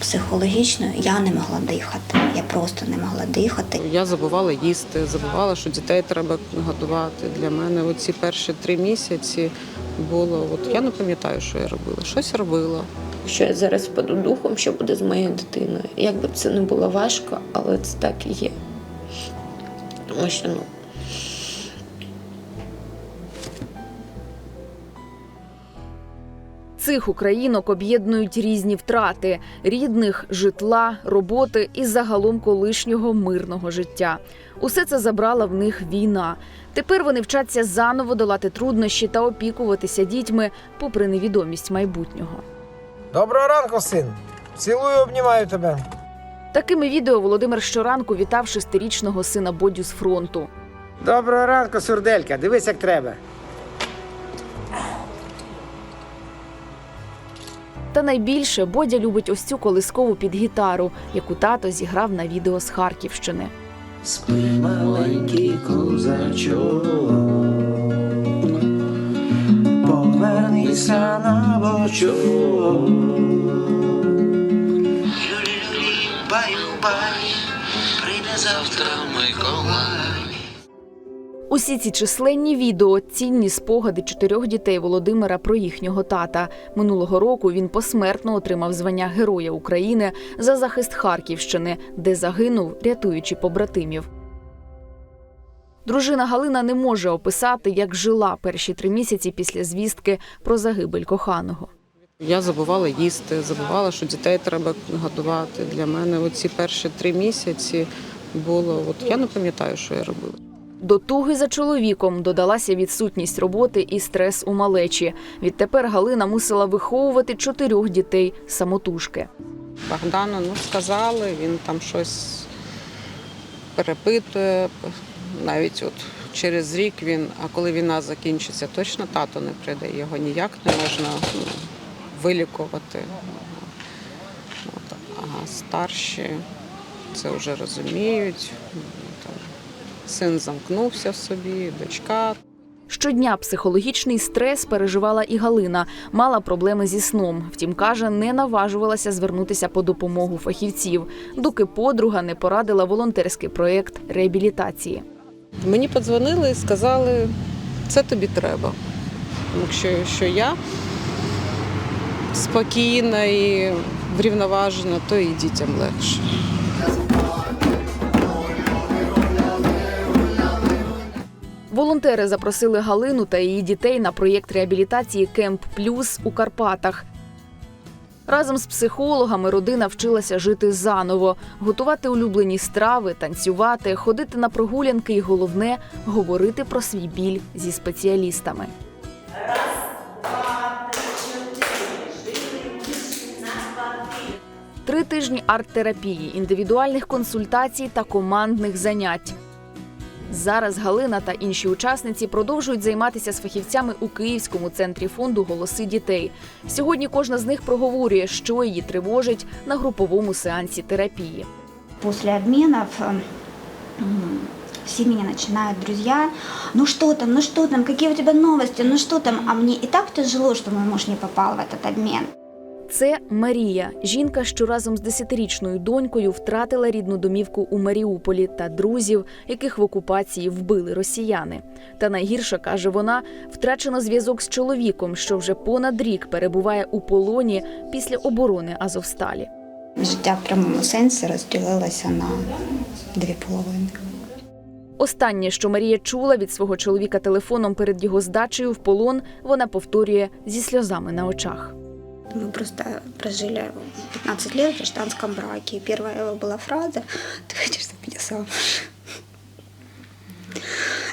Психологічно я не могла дихати. Я просто не могла дихати. Я забувала їсти, забувала, що дітей треба годувати. Для мене оці перші три місяці було. От я не пам'ятаю, що я робила. Щось робила. Що я зараз впаду духом, що буде з моєю дитиною. Як би це не було важко, але це так і є. Тому що ну, Цих українок об'єднують різні втрати рідних, житла, роботи і загалом колишнього мирного життя. Усе це забрала в них війна. Тепер вони вчаться заново долати труднощі та опікуватися дітьми, попри невідомість майбутнього. Доброго ранку, син. Цілую, обнімаю тебе. Такими відео Володимир щоранку вітав шестирічного сина Бодю з фронту. Доброго ранку, сурделька. Дивись, як треба. Та найбільше Бодя любить ось цю колискову під гітару, яку тато зіграв на відео з Харківщини. Спи маленький козачок, повернися на бочок. Баю-бай, прийде завтра Миколай. Усі ці численні відео цінні спогади чотирьох дітей Володимира про їхнього тата. Минулого року він посмертно отримав звання Героя України за захист Харківщини, де загинув, рятуючи побратимів. Дружина Галина не може описати, як жила перші три місяці після звістки про загибель коханого. Я забувала їсти, забувала, що дітей треба годувати. Для мене оці перші три місяці було. От я не пам'ятаю, що я робила. До туги за чоловіком додалася відсутність роботи і стрес у малечі. Відтепер Галина мусила виховувати чотирьох дітей самотужки. Богдану ну, сказали, він там щось перепитує. Навіть от через рік він, а коли війна закінчиться, точно тато не прийде. Його ніяк не можна ну, вилікувати. От, а старші це вже розуміють. Син замкнувся в собі, дочка Щодня психологічний стрес переживала і Галина. Мала проблеми зі сном. Втім, каже, не наважувалася звернутися по допомогу фахівців, доки подруга не порадила волонтерський проєкт реабілітації. Мені подзвонили і сказали, це тобі треба. Якщо що я спокійна і врівноважена, то і дітям легше. Волонтери запросили Галину та її дітей на проєкт реабілітації Кемп Плюс у Карпатах. Разом з психологами родина вчилася жити заново, готувати улюблені страви, танцювати, ходити на прогулянки і головне говорити про свій біль зі спеціалістами. Три тижні арт-терапії, індивідуальних консультацій та командних занять. Зараз Галина та інші учасниці продовжують займатися з фахівцями у Київському центрі фонду Голоси дітей. Сьогодні кожна з них проговорює, що її тривожить на груповому сеансі терапії. После обменов э, м, все меня начинают, друзья, ну что там, ну что там, какие у тебя новости, ну что там, а мне и так тяжело, что мой муж не попал в этот обмен. Це Марія, жінка, що разом з десятирічною донькою втратила рідну домівку у Маріуполі та друзів, яких в окупації вбили росіяни. Та найгірше каже вона, втрачено зв'язок з чоловіком, що вже понад рік перебуває у полоні після оборони Азовсталі. Життя в прямому сенсі розділилося на дві половини. Останнє, що Марія чула від свого чоловіка телефоном перед його здачею в полон, вона повторює зі сльозами на очах. Мы просто прожили 15 лет в гражданском браке. И первая его была фраза «Ты хочешь замуж?»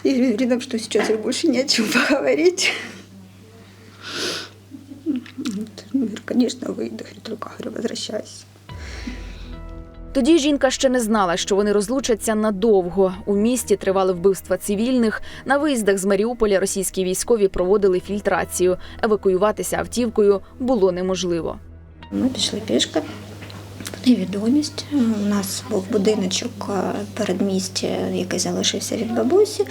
Я говорю, рядом, что сейчас я больше не о чем поговорить. Конечно, выйду. Только говорю, возвращайся. Тоді жінка ще не знала, що вони розлучаться надовго. У місті тривали вбивства цивільних. На виїздах з Маріуполя російські військові проводили фільтрацію. Евакуюватися автівкою було неможливо. Ми пішли пішки. Невідомість. У нас був будиночок е, передмісті, який залишився від бабусі.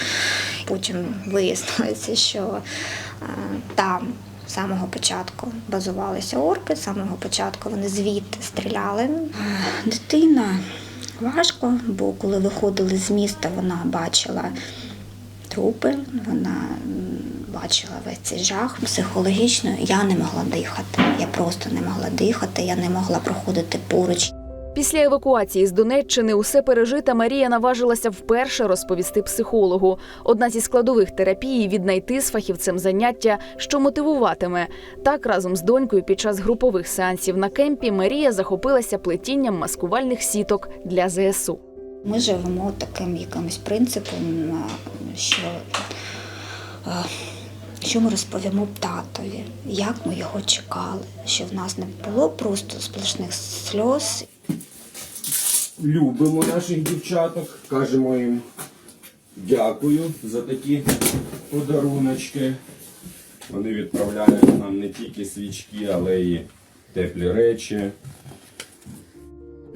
Потім вияснилося, що е, там З самого початку базувалися орки, з самого початку вони звідти стріляли. Дитина важко, бо коли виходили з міста, вона бачила трупи, вона бачила весь цей жах. Психологічно я не могла дихати. Я просто не могла дихати, я не могла проходити поруч. Після евакуації з Донеччини усе пережите Марія наважилася вперше розповісти психологу. Одна зі складових терапії віднайти з фахівцем заняття, що мотивуватиме. Так разом з донькою під час групових сеансів на кемпі Марія захопилася плетінням маскувальних сіток для ЗСУ. Ми живемо таким якимось принципом, що, що ми розповімо татові, як ми його чекали, що в нас не було просто сплошних сльоз. Любимо наших дівчаток, кажемо їм дякую за такі подаруночки. Вони відправляють нам не тільки свічки, але й теплі речі.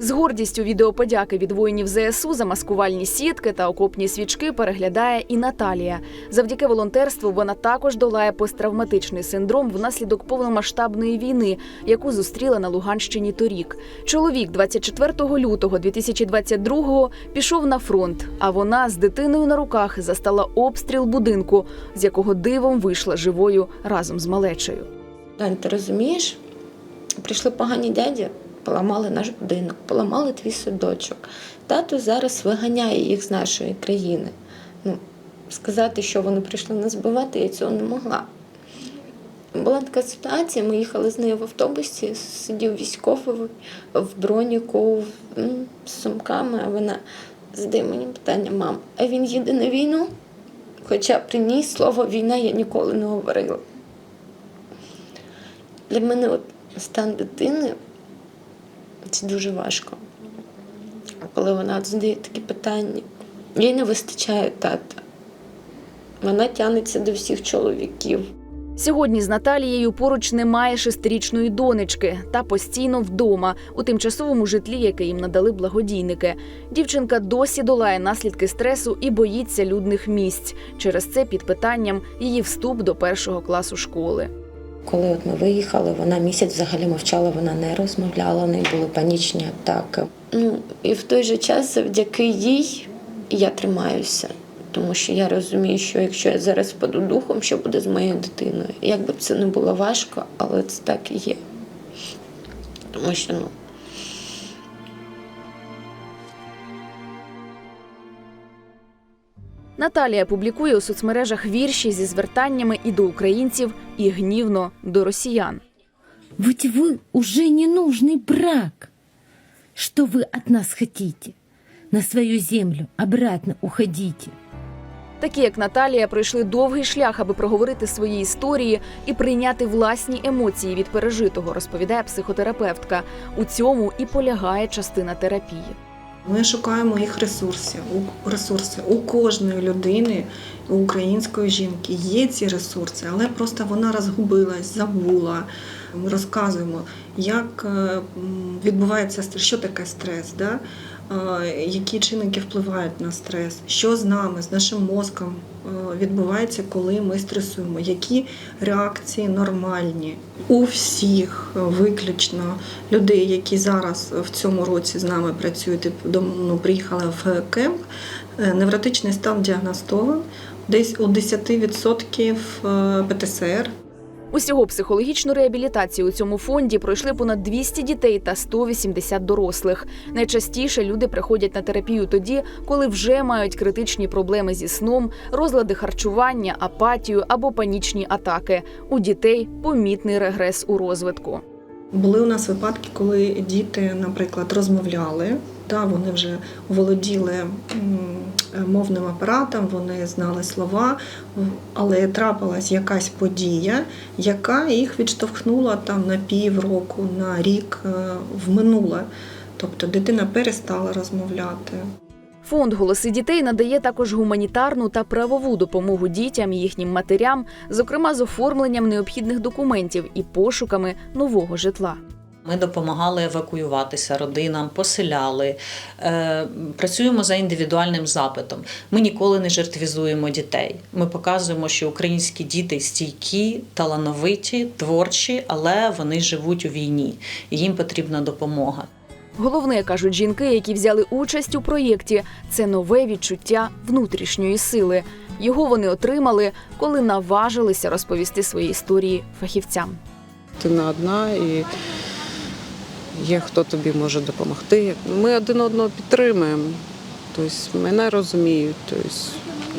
З гордістю відеоподяки від воїнів ЗСУ за маскувальні сітки та окопні свічки переглядає і Наталія. Завдяки волонтерству вона також долає посттравматичний синдром внаслідок повномасштабної війни, яку зустріла на Луганщині торік. Чоловік 24 лютого 2022-го пішов на фронт, а вона з дитиною на руках застала обстріл будинку, з якого дивом вийшла живою разом з малечею. Дань, ти розумієш? Прийшли погані дяді, поламали наш будинок, поламали твій садочок. Тато зараз виганяє їх з нашої країни. Ну, сказати, що вони прийшли нас збивати, я цього не могла. Була така ситуація, ми їхали з нею в автобусі, сидів військовий в броніку, з сумками, а вона задає мені питання, мам, а він їде на війну? Хоча при ній слово війна я ніколи не говорила. Для мене от стан дитини це дуже важко. Коли вона задає такі питання, їй не вистачає тата. Вона тягнеться до всіх чоловіків. Сьогодні з Наталією поруч немає шестирічної донечки та постійно вдома у тимчасовому житлі, яке їм надали благодійники. Дівчинка досі долає наслідки стресу і боїться людних місць. Через це під питанням її вступ до першого класу школи. Коли от ми виїхали, вона місяць взагалі мовчала, вона не розмовляла, у неї були панічні атаки. Ну і в той же час, завдяки їй, я тримаюся. Тому що я розумію, що якщо я зараз впаду духом, що буде з моєю дитиною. Як би це не було важко, але це так і є. Тому що ну, Наталія публікує у соцмережах вірші зі звертаннями і до українців, і гнівно до росіян. Ведь вы уже не нужный брак. Что вы от нас хотите? На свою землю обратно уходите. Такі, як Наталія, пройшли довгий шлях, аби проговорити свої історії і прийняти власні емоції від пережитого, розповідає психотерапевтка. У цьому і полягає частина терапії. Ми шукаємо їх ресурсів. У ресурси у кожної людини, у української жінки є ці ресурси, але просто вона розгубилась, забула. Ми розказуємо, як е, відбувається стрес, що таке стрес, да? Які чинники впливають на стрес, що з нами, з нашим мозком відбувається, коли ми стресуємо, які реакції нормальні. У всіх виключно людей, які зараз в цьому році з нами працюють, ну, приїхали в кемп, е, невротичний стан діагностован десь у 10% е, ПТСР. Усього психологічну реабілітацію у цьому фонді пройшли понад 200 дітей та 180 дорослих. Найчастіше люди приходять на терапію тоді, коли вже мають критичні проблеми зі сном, розлади харчування, апатію або панічні атаки. У дітей помітний регрес у розвитку. Були у нас випадки, коли діти, наприклад, розмовляли, да, вони вже володіли мовним апаратом, вони знали слова, але трапилась якась подія, яка їх відштовхнула там на півроку, на рік е, в минуле. Тобто дитина перестала розмовляти. Фонд Голоси дітей надає також гуманітарну та правову допомогу дітям і їхнім матерям, зокрема з оформленням необхідних документів і пошуками нового житла. Ми допомагали евакуюватися родинам, поселяли, е, працюємо за індивідуальним запитом. Ми ніколи не жертвізуємо дітей. Ми показуємо, що українські діти стійкі, талановиті, творчі, але вони живуть у війні, і їм потрібна допомога. Головне кажуть жінки, які взяли участь у проєкті, це нове відчуття внутрішньої сили. Його вони отримали, коли наважилися розповісти свої історії фахівцям. Ти не одна і є хто тобі може допомогти. Ми один одного підтримуємо. Тобто мене розуміють. Тобто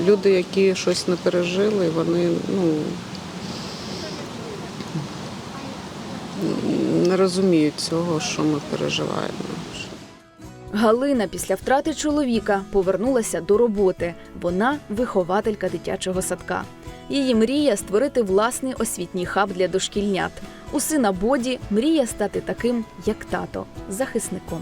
люди, які щось не пережили, вони ну, не розуміють цього, що ми переживаємо. Галина після втрати чоловіка повернулася до роботи. Вона вихователька дитячого садка. Її мрія створити власний освітній хаб для дошкільнят. У сина Боді мріє стати таким, як тато, захисником.